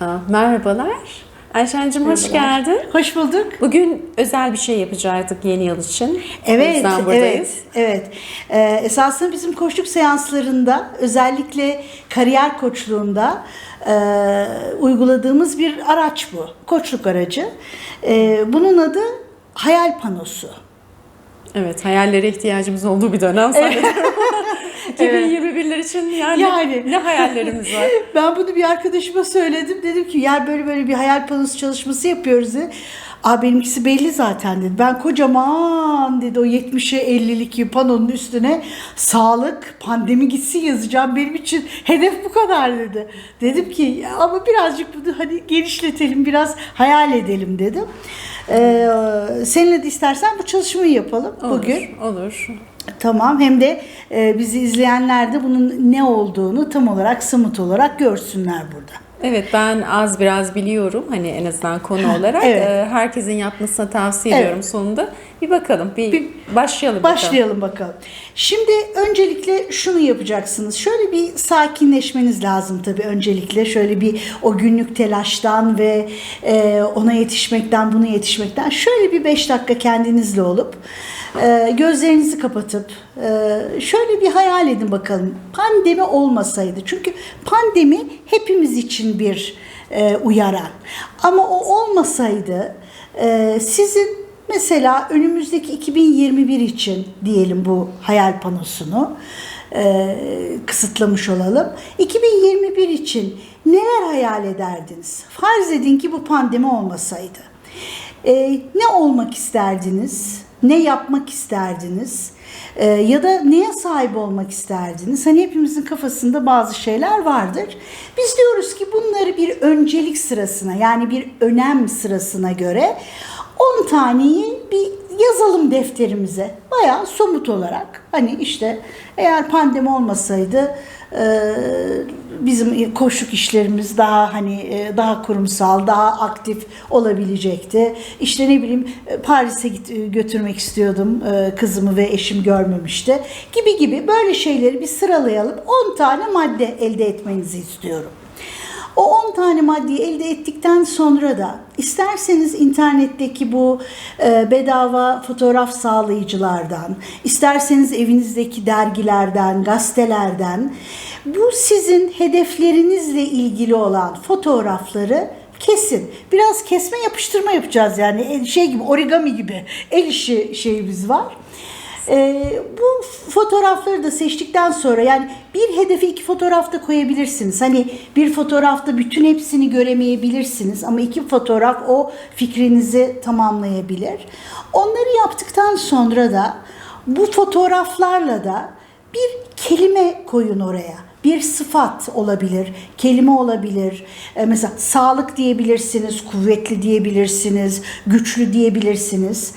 Merhabalar. Ayşen'cim hoş geldin. Hoş bulduk. Bugün özel bir şey yapacaktık yeni yıl için. Evet, buradayız. evet, evet. Ee, esasında bizim koçluk seanslarında, özellikle kariyer koçluğunda e, uyguladığımız bir araç bu. Koçluk aracı. Ee, bunun adı hayal panosu. Evet, hayallere ihtiyacımız olduğu bir dönem zannediyorum. 2021'ler için yani, Yani. ne hayallerimiz var. Ben bunu bir arkadaşıma söyledim. Dedim ki yer böyle böyle bir hayal panosu çalışması yapıyoruz dedi. Aa benimkisi belli zaten dedi. Ben kocaman dedi o 70'e 50'lik panonun üstüne sağlık, pandemi gitsin yazacağım. Benim için hedef bu kadar dedi. Dedim ki "Ya ama birazcık bunu hani genişletelim, biraz hayal edelim dedim. Ee, seninle de istersen bu çalışmayı yapalım Olur, bugün. Olur. Tamam hem de e, bizi izleyenler de bunun ne olduğunu tam olarak somut olarak görsünler burada. Evet ben az biraz biliyorum hani en azından konu olarak. evet. Ee, herkesin yapmasını tavsiye Evet. ediyorum sonunda. Bir bakalım, bir, Bir başlayalım bakalım. Başlayalım bakalım. Şimdi öncelikle şunu yapacaksınız. Şöyle bir sakinleşmeniz lazım tabii öncelikle. Şöyle bir o günlük telaştan ve e, ona yetişmekten, bunu yetişmekten şöyle bir 5 dakika kendinizle olup e, gözlerinizi kapatıp e, şöyle bir hayal edin bakalım. Pandemi olmasaydı. Çünkü pandemi hepimiz için bir e, uyaran. Ama o olmasaydı e, sizin Mesela önümüzdeki 2021 için diyelim bu hayal panosunu e, kısıtlamış olalım. 2021 için neler hayal ederdiniz? Farz edin ki bu pandemi olmasaydı. E, ne olmak isterdiniz? Ne yapmak isterdiniz? E, ya da neye sahip olmak isterdiniz? Hani hepimizin kafasında bazı şeyler vardır. Biz diyoruz ki bunları bir öncelik sırasına yani bir önem sırasına göre 10 taneyi bir yazalım defterimize. Bayağı somut olarak. Hani işte eğer pandemi olmasaydı e, bizim koşuk işlerimiz daha hani e, daha kurumsal, daha aktif olabilecekti. İşte ne bileyim e, Paris'e git, götürmek istiyordum kızımı ve eşim görmemişti. Gibi gibi böyle şeyleri bir sıralayalım. 10 tane madde elde etmenizi istiyorum. O 10 tane maddeyi elde ettikten sonra da isterseniz internetteki bu e, bedava fotoğraf sağlayıcılardan, isterseniz evinizdeki dergilerden, gazetelerden bu sizin hedeflerinizle ilgili olan fotoğrafları kesin. Biraz kesme yapıştırma yapacağız yani El- şey gibi origami gibi el işi şeyimiz var. Ee, bu fotoğrafları da seçtikten sonra yani bir hedefe iki fotoğraf da koyabilirsiniz. Hani bir fotoğrafta bütün hepsini göremeyebilirsiniz ama iki fotoğraf o fikrinizi tamamlayabilir. Onları yaptıktan sonra da bu fotoğraflarla da bir kelime koyun oraya. Bir sıfat olabilir, kelime olabilir. Ee, mesela sağlık diyebilirsiniz, kuvvetli diyebilirsiniz, güçlü diyebilirsiniz.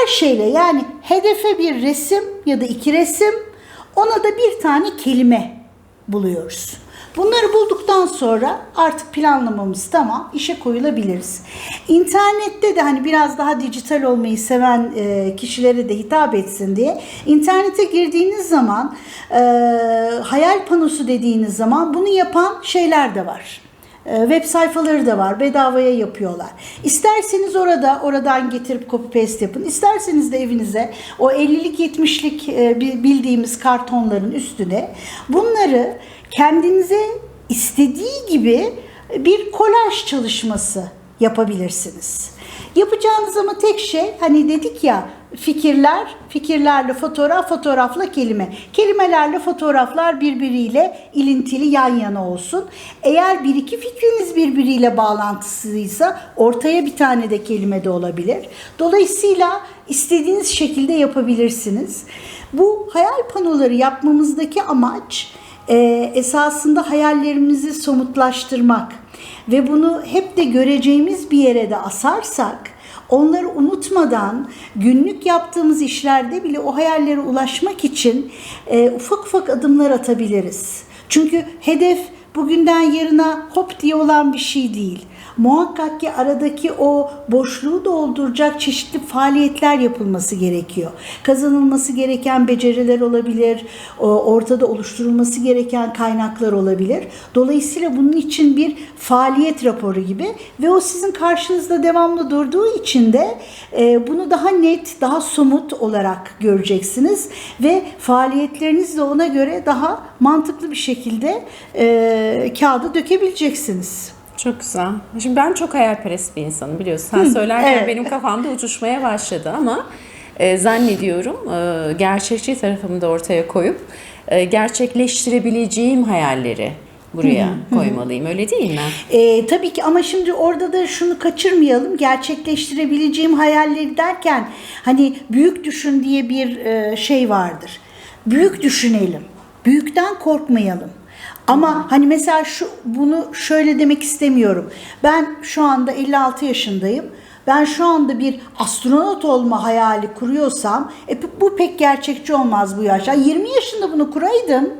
Her şeyle yani hedefe bir resim ya da iki resim ona da bir tane kelime buluyoruz. Bunları bulduktan sonra artık planlamamız tamam, işe koyulabiliriz. İnternette de hani biraz daha dijital olmayı seven e, kişilere de hitap etsin diye internete girdiğiniz zaman e, hayal panosu dediğiniz zaman bunu yapan şeyler de var. E, Web sayfaları da var. Bedavaya yapıyorlar. İsterseniz orada oradan getirip copy paste yapın. İsterseniz de evinize o 50'lik 70'lik e, bi- bildiğimiz kartonların üstüne bunları kendinize istediği gibi bir kolaj çalışması yapabilirsiniz. Yapacağınız ama tek şey hani dedik ya fikirler, fikirlerle fotoğraf, fotoğrafla kelime. Kelimelerle fotoğraflar birbiriyle ilintili yan yana olsun. Eğer bir iki fikriniz birbiriyle bağlantısıysa ortaya bir tane de kelime de olabilir. Dolayısıyla istediğiniz şekilde yapabilirsiniz. Bu hayal panoları yapmamızdaki amaç e, esasında hayallerimizi somutlaştırmak ve bunu hep de göreceğimiz bir yere de asarsak onları unutmadan günlük yaptığımız işlerde bile o hayallere ulaşmak için e, ufak ufak adımlar atabiliriz. Çünkü hedef bugünden yarına hop diye olan bir şey değil. muhakkak ki aradaki o boşluğu dolduracak çeşitli faaliyetler yapılması gerekiyor. Kazanılması gereken beceriler olabilir, ortada oluşturulması gereken kaynaklar olabilir. Dolayısıyla bunun için bir faaliyet raporu gibi ve o sizin karşınızda devamlı durduğu için de e, bunu daha net, daha somut olarak göreceksiniz ve faaliyetlerinizi de ona göre daha mantıklı bir şekilde e, kağıda dökebileceksiniz. Çok güzel. Şimdi ben çok hayalperest bir insanım biliyorsun. Sen söylerken evet. benim kafamda uçuşmaya başladı ama e, zannediyorum e, gerçekçi tarafımı da ortaya koyup e, gerçekleştirebileceğim hayalleri buraya koymalıyım. Öyle değil mi? E, tabii ki ama şimdi orada da şunu kaçırmayalım. Gerçekleştirebileceğim hayalleri derken hani büyük düşün diye bir e, şey vardır. Büyük düşünelim. Büyükten korkmayalım. Ama hani mesela şu bunu şöyle demek istemiyorum. Ben şu anda 56 yaşındayım. Ben şu anda bir astronot olma hayali kuruyorsam e, bu- pek gerçekçi olmaz bu yaşta. 20 yaşında bunu kuraydım.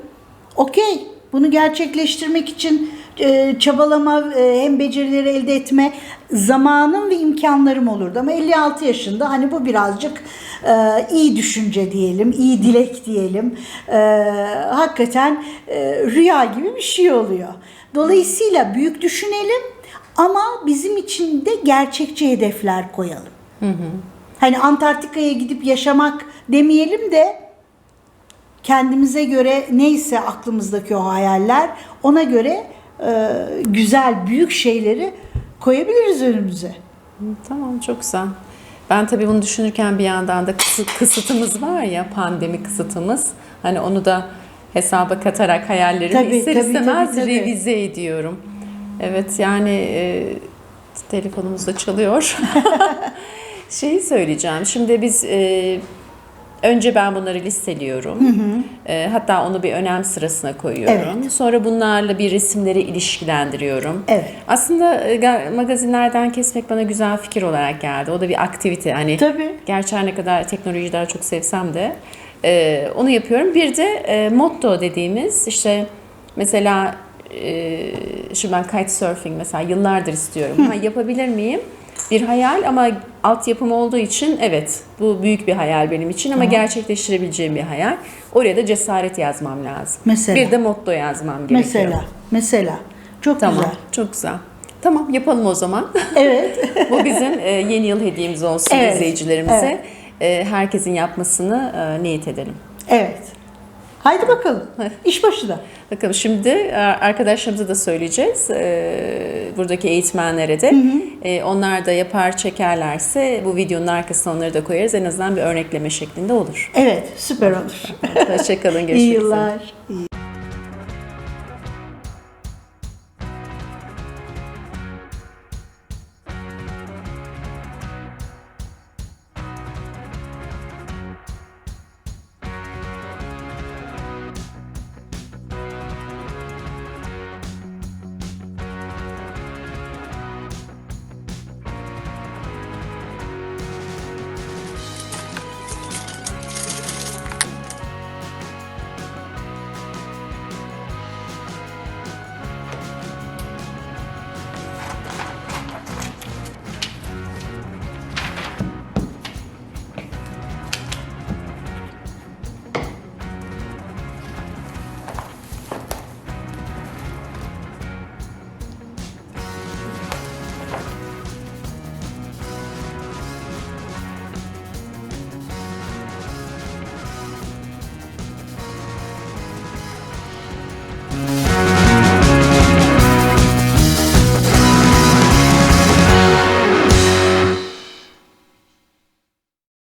Okey. Bunu gerçekleştirmek için e, çabalama, e, hem becerileri elde etme zamanım ve imkanlarım olurdu. Ama 56 yaşında hani bu birazcık e, iyi düşünce diyelim, iyi dilek diyelim. E, hakikaten e, rüya gibi bir şey oluyor. Dolayısıyla büyük düşünelim ama bizim için de gerçekçi hedefler koyalım. Hani Antarktika'ya gidip yaşamak demeyelim de kendimize göre neyse aklımızdaki o hayaller ona göre e, güzel büyük şeyleri koyabiliriz önümüze. Tamam çok güzel. Ben tabii bunu düşünürken bir yandan da kısıt, kısıtımız var ya pandemi kısıtımız. Hani onu da hesaba katarak hayallerimi Tabii, ister tabii, istemez tabii, tabii. revize ediyorum. Evet yani e, telefonumuz da çalıyor. Şeyi söyleyeceğim. Şimdi biz e, önce ben bunları listeliyorum. E, hatta onu bir önem sırasına koyuyorum. Sonra bunlarla bir resimleri ilişkilendiriyorum. Evet. Aslında e, ga- magazinlerden kesmek bana güzel fikir olarak geldi. O da bir aktivite. Hani Tabii. gerçi her ne kadar teknolojiyi daha çok sevsem de e, onu yapıyorum. Bir de e, motto dediğimiz işte mesela e, şu ben kitesurfing mesela yıllardır istiyorum. Ha, yapabilir miyim? Bir hayal ama altyapım olduğu için evet bu büyük bir hayal benim için ama gerçekleştirebileceğim bir hayal. Oraya da cesaret yazmam lazım. Mesela. Bir de motto yazmam gerekiyor. Mesela, mesela. Çok Tamam, güzel. çok güzel. Tamam, yapalım o zaman. Evet. Bu bizim e, yeni yıl hediyemiz olsun Evet, izleyicilerimize. E, herkesin yapmasını e, niyet edelim. Evet. Haydi bakalım. İş başına. Bakalım şimdi e, arkadaşlarımıza da söyleyeceğiz. E, buradaki eğitmenlere de. E, onlar da yapar çekerlerse bu videonun arkasına onları da koyarız. En azından bir örnekleme şeklinde olur. Evet, süper olur. Hoşçakalın, görüşmek İyi üzere. yıllar. İyi.